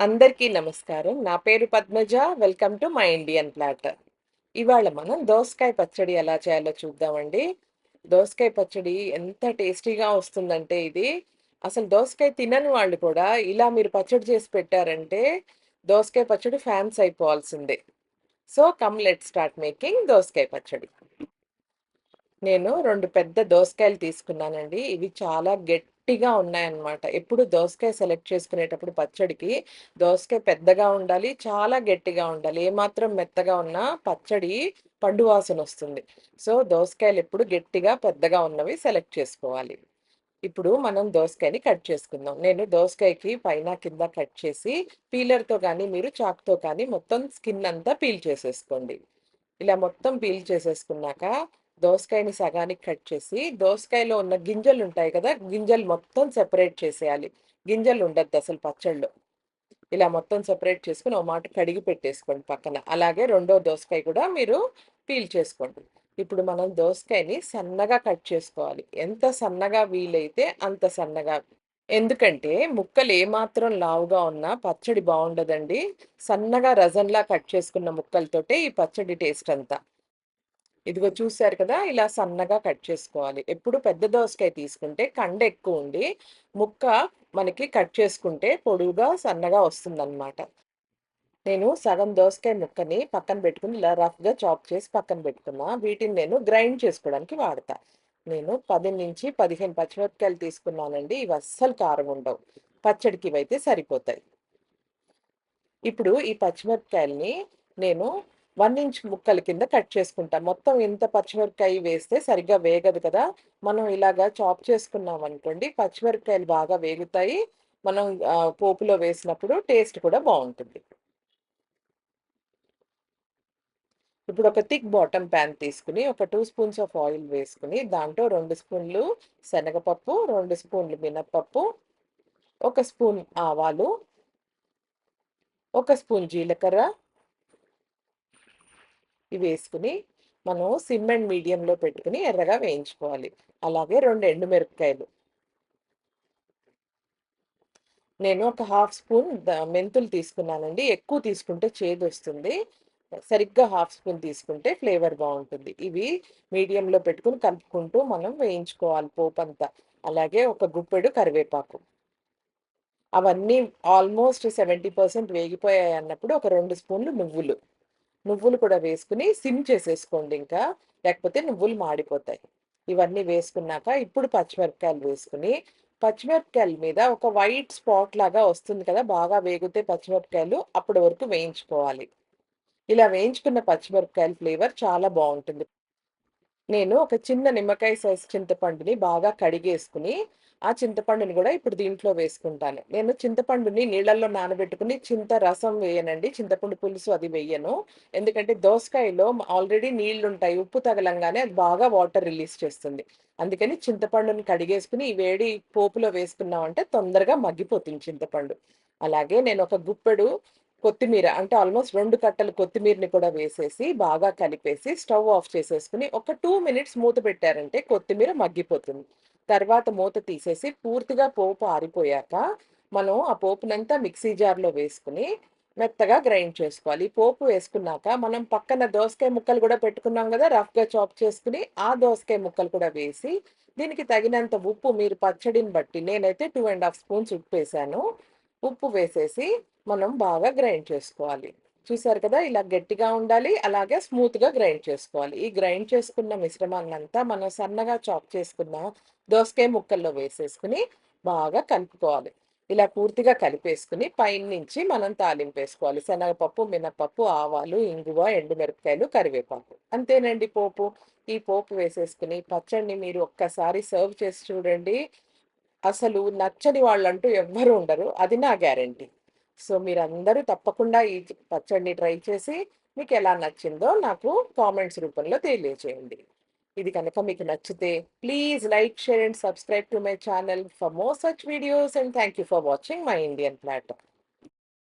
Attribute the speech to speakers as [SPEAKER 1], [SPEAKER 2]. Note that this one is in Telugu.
[SPEAKER 1] అందరికీ నమస్కారం. నా పేరు Padmaja. Welcome to my Indian plate. ఇవాళ మనం దోసకాయ పచ్చడి ఎలా చేయాలో చూద్దామండి. దోసకాయ పచ్చడి ఎంత టేస్టీగా వస్తుందంటే ఇది. అసలు దోసకాయ తినని వాళ్ళు కూడా ఇలా మీరు పచ్చడి చేసి పెట్టారంటే దోసకాయ పచ్చడి fans అయిపోవాల్సిందే. So come let start making దోసకాయ పచ్చడి. నేను రెండు పెద్ద దోసకాయలు తీసుకున్నానండి. ఇవి చాలా గట్టిగా ఉన్నాయన్నమాట. ఎప్పుడు దోసకాయ సెలెక్ట్ చేసుకునేటప్పుడు పచ్చడికి దోసకాయ పెద్దగా ఉండాలి చాలా గట్టిగా ఉండాలి. ఏమాత్రం మెత్తగా ఉన్నా పచ్చడి పండు వాసన వస్తుంది. సో దోసకాయలు ఎప్పుడు గట్టిగా పెద్దగా ఉన్నవి సెలెక్ట్ చేసుకోవాలి. ఇప్పుడు మనం దోసకాయని కట్ చేసుకుందాం. నేను దోసకాయకి పైన కింద కట్ చేసి పీలర్తో కానీ మీరు చాక్తో కానీ మొత్తం స్కిన్ అంతా పీల్ చేసేసుకోండి. ఇలా మొత్తం పీల్ చేసేసుకున్నాక దోసకాయని సగానికి కట్ చేసి దోసకాయలో ఉన్న గింజలు ఉంటాయి కదా గింజలు మొత్తం సెపరేట్ చేసేయాలి. గింజలు ఉండద్దు అసలు పచ్చళ్ళు. ఇలా మొత్తం సెపరేట్ చేసుకుని ఒక మాట కడిగి పెట్టేసుకోండి పక్కన. అలాగే రెండో దోసకాయ కూడా మీరు పీల్ చేసుకోండి. ఇప్పుడు మనం దోసకాయని సన్నగా కట్ చేసుకోవాలి. ఎంత సన్నగా వీలైతే అంత సన్నగా. ఎందుకంటే ముక్కలు ఏమాత్రం లావుగా ఉన్నా పచ్చడి బాగుండదండి. సన్నగా రజన్లా కట్ చేసుకున్న ముక్కలతోటే ఈ పచ్చడి టేస్ట్ అంతా. ఇదిగో చూసారు కదా ఇలా సన్నగా కట్ చేసుకోవాలి. ఎప్పుడు పెద్ద దోసకాయ తీసుకుంటే కండ ఎక్కువ ఉండి ముక్క మనకి కట్ చేసుకుంటే పొడువుగా సన్నగా వస్తుందన్నమాట. నేను సగం దోసకాయ ముక్కని పక్కన పెట్టుకుని ఇలా రఫ్గా చాప్ చేసి పక్కన పెట్టుకున్నా. వీటిని నేను గ్రైండ్ చేసుకోవడానికి వాడతా. నేను పది నుంచి పదిహేను పచ్చిమిరపకాయలు తీసుకున్నానండి. ఇవి అస్సలు కారం ఉండవు. పచ్చడికి ఇవైతే సరిపోతాయి. ఇప్పుడు ఈ పచ్చిమిరపకాయల్ని నేను వన్ ఇంచ్ ముక్కల కింద కట్ చేసుకుంటాం. మొత్తం ఇంత పచ్చిమిరపకాయ వేస్తే సరిగ్గా వేగదు కదా. మనం ఇలాగా చాప్ చేసుకున్నాం అనుకోండి పచ్చిమిరపకాయలు బాగా వేగుతాయి. మనం పోపులో వేసినప్పుడు టేస్ట్ కూడా బాగుంటుంది. ఇప్పుడు ఒక థిక్ బాటమ్ ప్యాన్ తీసుకుని ఒక టూ స్పూన్స్ ఆఫ్ ఆయిల్ వేసుకుని దాంట్లో రెండు స్పూన్లు శనగపప్పు రెండు స్పూన్లు మినప్పప్పు ఒక స్పూన్ ఆవాలు ఒక స్పూన్ జీలకర్ర ఇవి వేసుకుని మనం సిమ్ అండ్ మీడియంలో పెట్టుకుని ఎర్రగా వేయించుకోవాలి. అలాగే రెండు ఎండుమిరపకాయలు. నేను ఒక హాఫ్ స్పూన్ మెంతులు తీసుకున్నానండి. ఎక్కువ తీసుకుంటే చేదు వస్తుంది. సరిగ్గా హాఫ్ స్పూన్ తీసుకుంటే ఫ్లేవర్ బాగుంటుంది. ఇవి మీడియంలో పెట్టుకుని కలుపుకుంటూ మనం వేయించుకోవాలి పోపు అంతా అలాగే ఒక గుప్పెడు కరివేపాకు. అవన్నీ ఆల్మోస్ట్ సెవెంటీ పర్సెంట్ వేగిపోయాయి అన్నప్పుడు ఒక రెండు స్పూన్లు నువ్వులు. నువ్వులు కూడా వేసుకుని సిమ్ చేసేసుకోండి ఇంకా. లేకపోతే నువ్వులు మాడిపోతాయి. ఇవన్నీ వేసుకున్నాక ఇప్పుడు పచ్చిమిరపకాయలు వేసుకుని పచ్చిమిరపకాయల మీద ఒక వైట్ స్పాట్ లాగా వస్తుంది కదా బాగా వేగితే పచ్చిమిరపకాయలు అప్పటి వరకు వేయించుకోవాలి. ఇలా వేయించుకున్న పచ్చిమిరపకాయల ఫ్లేవర్ చాలా బాగుంటుంది. నేను ఒక చిన్న నిమ్మకాయ సైజ్ చింతపండుని బాగా కడిగేసుకుని ఆ చింతపండుని కూడా ఇప్పుడు దీంట్లో వేసుకుంటాను. నేను చింతపండుని నీళ్ళల్లో నానబెట్టుకుని చింత రసం వేయనండి. చింతపండు పులుసు అది వేయను. ఎందుకంటే దోసకాయలో ఆల్రెడీ నీళ్ళు ఉంటాయి ఉప్పు తగలంగానే అది బాగా వాటర్ రిలీజ్ చేస్తుంది. అందుకని చింతపండుని కడిగేసుకుని ఈ వేడి పోపులో వేసుకున్నామంటే తొందరగా మగ్గిపోతుంది చింతపండు. అలాగే నేను ఒక గుప్పెడు కొత్తిమీర అంటే ఆల్మోస్ట్ రెండు కట్టలు కొత్తిమీరని కూడా వేసేసి బాగా కలిపేసి స్టవ్ ఆఫ్ చేసేసుకుని ఒక టూ మినిట్స్ మూత పెట్టారంటే కొత్తిమీర మగ్గిపోతుంది. తర్వాత మూత తీసేసి పూర్తిగా పోపు ఆరిపోయాక మనం ఆ పోపునంతా మిక్సీ జార్లో వేసుకుని మెత్తగా గ్రైండ్ చేసుకోవాలి. పోపు వేసుకున్నాక మనం పక్కన దోసకాయ ముక్కలు కూడా పెట్టుకున్నాం కదా రఫ్గా చాప్ చేసుకుని ఆ దోసకాయ ముక్కలు కూడా వేసి దీనికి తగినంత ఉప్పు మీరు పచ్చడిని బట్టి నేనైతే టూ అండ్ హాఫ్ స్పూన్స్ ఉప్పు వేసాను. ఉప్పు వేసేసి మనం బాగా గ్రైండ్ చేసుకోవాలి. చూసారు కదా ఇలా గట్టిగా ఉండాలి అలాగే స్మూత్గా గ్రైండ్ చేసుకోవాలి. ఈ గ్రైండ్ చేసుకున్న మిశ్రమాన్నంతా మనం సన్నగా చాప్ చేసుకున్న దోసకాయ ముక్కల్లో వేసేసుకుని బాగా కలుపుకోవాలి. ఇలా పూర్తిగా కలిపేసుకుని పైన నుంచి మనం తాలింపు వేసుకోవాలి. శనగపప్పు మినపప్పు ఆవాలు ఇంగువ ఎండుమిరపకాయలు కరివేపాకు. అంతేనండి పోపు. ఈ పోపు వేసేసుకుని పచ్చడిని మీరు ఒక్కసారి సర్వ్ చేసి చూడండి. అసలు నచ్చని వాళ్ళంటూ ఎవ్వరు ఉండరు. అది నా గ్యారంటీ. సో మీరందరూ తప్పకుండా ఈ పచ్చడిని ట్రై చేసి మీకు ఎలా నచ్చిందో నాకు కామెంట్స్ రూపంలో తెలియజేయండి ఇది కనుక మీకు నచ్చితే please like share and subscribe to my channel for more such videos and thank you for watching my Indian plate